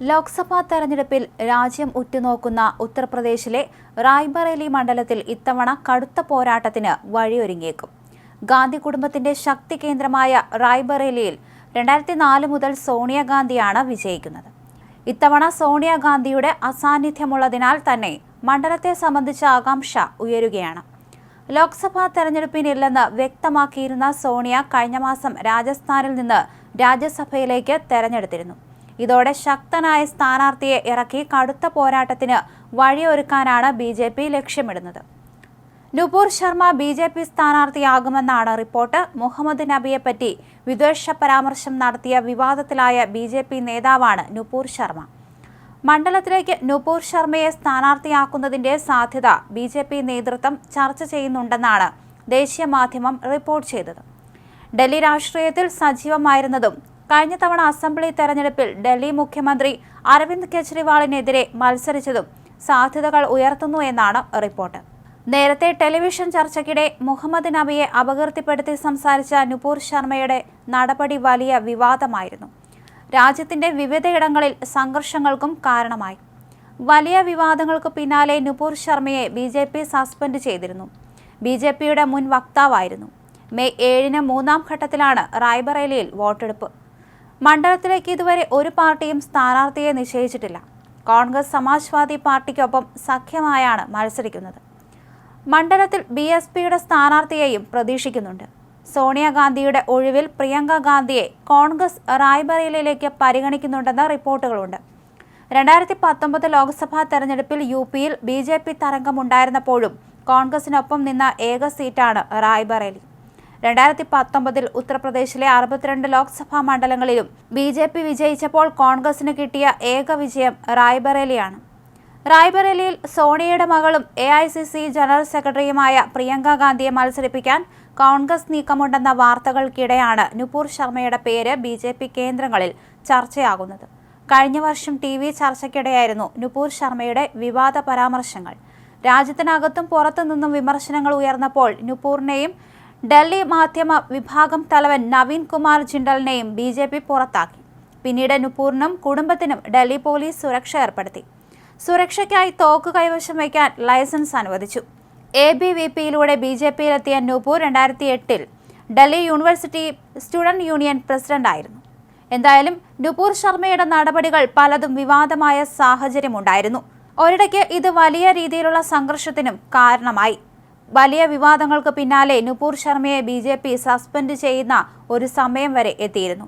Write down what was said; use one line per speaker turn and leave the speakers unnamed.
ലോക്സഭാ തെരഞ്ഞെടുപ്പിൽ രാജ്യം ഉറ്റുനോക്കുന്ന ഉത്തർപ്രദേശിലെ റായ്ബറേലി മണ്ഡലത്തിൽ ഇത്തവണ കടുത്ത പോരാട്ടത്തിന് വഴിയൊരുങ്ങിയേക്കും. ഗാന്ധി കുടുംബത്തിന്റെ ശക്തി കേന്ദ്രമായ റായ്ബറേലിയിൽ രണ്ടായിരത്തി നാല് മുതൽ സോണിയാഗാന്ധിയാണ് വിജയിക്കുന്നത്. ഇത്തവണ സോണിയാഗാന്ധിയുടെ അസാന്നിധ്യമുള്ളതിനാൽ തന്നെ മണ്ഡലത്തെ സംബന്ധിച്ച ആകാംക്ഷ ഉയരുകയാണ്. ലോക്സഭാ തെരഞ്ഞെടുപ്പിനില്ലെന്ന് വ്യക്തമാക്കിയിരുന്ന സോണിയ കഴിഞ്ഞ മാസം രാജസ്ഥാനിൽ നിന്ന് രാജ്യസഭയിലേക്ക് തെരഞ്ഞെടുത്തിരുന്നു. ഇതോടെ ശക്തനായ സ്ഥാനാർത്ഥിയെ ഇറക്കി കടുത്ത പോരാട്ടത്തിന് വഴിയൊരുക്കാനാണ് ബി ജെ പി ലക്ഷ്യമിടുന്നത്. Nupur Sharma B J P സ്ഥാനാർത്ഥിയാകുമെന്നാണ് report. Muhammad നബിയെപ്പറ്റി വിദ്വേഷ പരാമർശം നടത്തിയ വിവാദത്തിലായ ബി ജെ പി നേതാവാണ് നുപൂർ ശർമ്മ. മണ്ഡലത്തിലേക്ക് നുപൂർ ശർമ്മയെ സ്ഥാനാർത്ഥിയാക്കുന്നതിന്റെ സാധ്യത ബി ജെ പി നേതൃത്വം ചർച്ച ചെയ്യുന്നുണ്ടെന്നാണ് ദേശീയ മാധ്യമം റിപ്പോർട്ട് ചെയ്തത്. ഡൽഹി രാഷ്ട്രീയത്തിൽ സജീവമായിരുന്നതും കഴിഞ്ഞ തവണ അസംബ്ലി തെരഞ്ഞെടുപ്പിൽ ഡൽഹി മുഖ്യമന്ത്രി അരവിന്ദ് കെജ്രിവാളിനെതിരെ മത്സരിച്ചതും സാധ്യതകൾ ഉയർത്തുന്നു എന്നാണ് റിപ്പോർട്ട്. നേരത്തെ ടെലിവിഷൻ ചർച്ചയ്ക്കിടെ മുഹമ്മദ് നബിയെ അപകീർത്തിപ്പെടുത്തി സംസാരിച്ച നുപൂർ ശർമ്മയുടെ നടപടി വലിയ വിവാദമായിരുന്നു. രാജ്യത്തിന്റെ വിവിധയിടങ്ങളിൽ സംഘർഷങ്ങൾക്കും കാരണമായി. വലിയ വിവാദങ്ങൾക്ക് പിന്നാലെ നുപൂർ ശർമ്മയെ ബി ജെ പി സസ്പെൻഡ് ചെയ്തിരുന്നു. ബി ജെ പിയുടെ മുൻ വക്താവായിരുന്നു. മെയ് ഏഴിന് മൂന്നാം ഘട്ടത്തിലാണ് റായ്ബറേലിയിൽ വോട്ടെടുപ്പ്. മണ്ഡലത്തിലേക്ക് ഇതുവരെ ഒരു പാർട്ടിയും സ്ഥാനാർത്ഥിയെ നിശ്ചയിച്ചിട്ടില്ല. കോൺഗ്രസ് സമാജ്വാദി പാർട്ടിക്കൊപ്പം സഖ്യമായാണ് മത്സരിക്കുന്നത്. മണ്ഡലത്തിൽ ബി എസ് പിയുടെ സ്ഥാനാർത്ഥിയെയും പ്രതീക്ഷിക്കുന്നുണ്ട്. സോണിയാഗാന്ധിയുടെ ഒഴിവിൽ പ്രിയങ്ക ഗാന്ധിയെ കോൺഗ്രസ് റായ്ബറേലിയിലേക്ക് പരിഗണിക്കുന്നുണ്ടെന്ന റിപ്പോർട്ടുകളുണ്ട്. രണ്ടായിരത്തി പത്തൊമ്പത് ലോക്സഭാ തെരഞ്ഞെടുപ്പിൽ യു പിയിൽ ബി ജെ പി തരംഗമുണ്ടായിരുന്നപ്പോഴും കോൺഗ്രസിനൊപ്പം നിന്ന ഏക സീറ്റാണ് റായ്ബറേലി. രണ്ടായിരത്തി പത്തൊമ്പതിൽ ഉത്തർപ്രദേശിലെ അറുപത്തിരണ്ട് ലോക്സഭാ മണ്ഡലങ്ങളിലും ബി ജെ പി വിജയിച്ചപ്പോൾ കോൺഗ്രസിന് കിട്ടിയ ഏക വിജയം റായ്ബറേലിയാണ്. റായ്ബറേലിയിൽ സോണിയയുടെ മകളും A I C C general സെക്രട്ടറിയുമായ പ്രിയങ്ക ഗാന്ധിയെ മത്സരിപ്പിക്കാൻ കോൺഗ്രസ് നീക്കമുണ്ടെന്ന വാർത്തകൾക്കിടെയാണ് നുപൂർ ശർമ്മയുടെ പേര് ബി ജെ പി കേന്ദ്രങ്ങളിൽ ചർച്ചയാകുന്നത്. കഴിഞ്ഞ വർഷം ടി വി ചർച്ചയ്ക്കിടെയായിരുന്നു നുപൂർ ശർമ്മയുടെ വിവാദ പരാമർശങ്ങൾ. രാജ്യത്തിനകത്തും പുറത്തു നിന്നും വിമർശനങ്ങൾ ഉയർന്നപ്പോൾ നുപൂറിനെയും ഡൽഹി മാധ്യമ വിഭാഗം തലവൻ നവീൻ കുമാർ ജിണ്ടലിനെയും ബി ജെ പി പുറത്താക്കി. പിന്നീട് നുപൂറിനും കുടുംബത്തിനും ഡൽഹി പോലീസ് സുരക്ഷ ഏർപ്പെടുത്തി. സുരക്ഷയ്ക്കായി തോക്ക് കൈവശം വയ്ക്കാൻ ലൈസൻസ് അനുവദിച്ചു. എ ബി വി പിയിലൂടെ ബി ജെ പിയിലെത്തിയ നുപൂർ രണ്ടായിരത്തി എട്ടിൽ ഡൽഹി യൂണിവേഴ്സിറ്റി സ്റ്റുഡന്റ് യൂണിയൻ പ്രസിഡന്റായിരുന്നു എന്തായാലും നുപൂർ ശർമ്മയുടെ നടപടികൾ പലതും വിവാദമായ സാഹചര്യമുണ്ടായിരുന്നു. ഒരിടയ്ക്ക് ഇത് വലിയ രീതിയിലുള്ള സംഘർഷത്തിനും കാരണമായി. വലിയ വിവാദങ്ങൾക്ക് പിന്നാലെ നുപൂർ ശർമ്മയെ ബി സസ്പെൻഡ് ചെയ്യുന്ന ഒരു സമയം വരെ എത്തിയിരുന്നു.